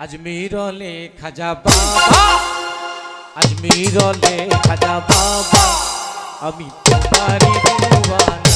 আজমিরলে খাজা বাবা আজমিরলে খাজা বাবা আমি তোমারি দিওয়ানা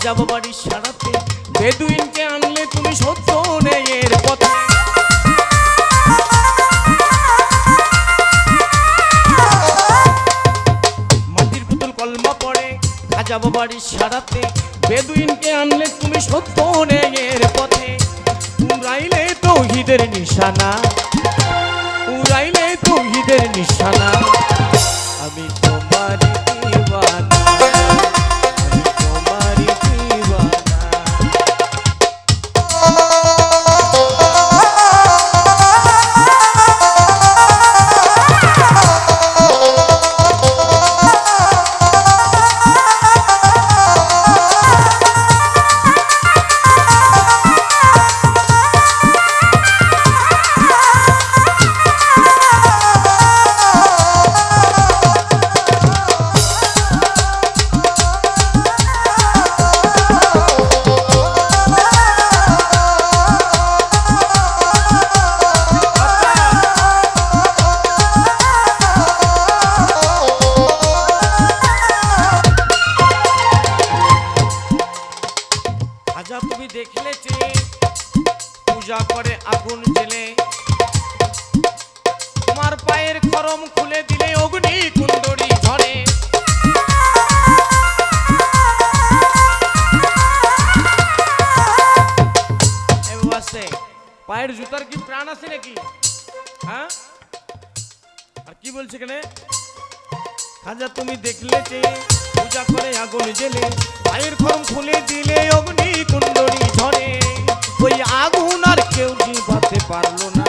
সাজাবো বাড়ির সারাতে। বেদুইনকে আনলে তুমি সত্য নেই এর পথে। মাটির পুতুল কলমা পড়ে সাজাবো বাড়ির সারাতে। বেদুইনকে আনলে তুমি সত্য নেই এর পথে। উড়াইলে তৌহিদের নিশানা। উড়াইলে তৌহিদের নিশানা। আমি তোমারি দিওয়ানা। আজা তুমি দেখলে পূজা করে আগুন জেলে তোমার পায়ের খরম খুলে দিলে অগ্নি কুন্দরি ঝরে। পায়ের জুতার কি প্রাণ আছে নাকি? হ্যাঁ? আর কি বলছে এখানে? খাজা, তুমি দেখলে যে পূজা করে আগুন জেলে পায়ের খম খুলে দিলে অগ্নি কুণ্ডলী ঝরে। ওই আগুন আর কেউ জিবাতে পারল না।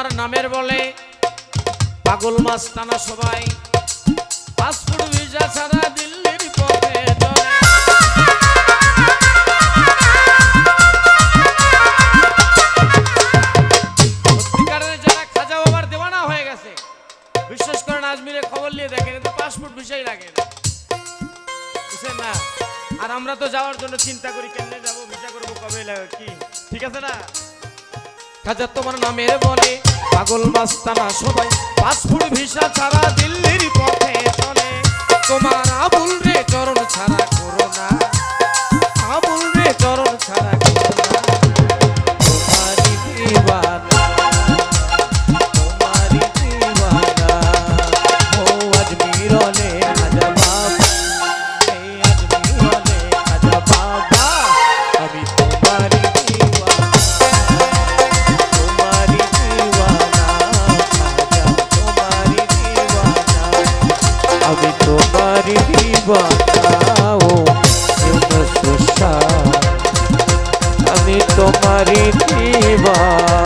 তোমার নামের বলে পাগল মাছ টানা সবাই। পাসপোর্ট ছাড়া দিল্লির পথে বিশ্বাস করেন আজমিরে খবর নিয়ে দেখেন কিন্তু পাসপোর্ট ভিসাই লাগে না? আর আমরা তো যাওয়ার জন্য চিন্তা করি, কেমনে যাব ভিসা করব, কবে কি? ঠিক আছে না? খাজা তোমার নামের বলে পাগল মাস্তানা সবাই পাসপোর্ট ভিসা ছাড়া দিল্লির পথে চলে। তোমার আবুল ইউনুস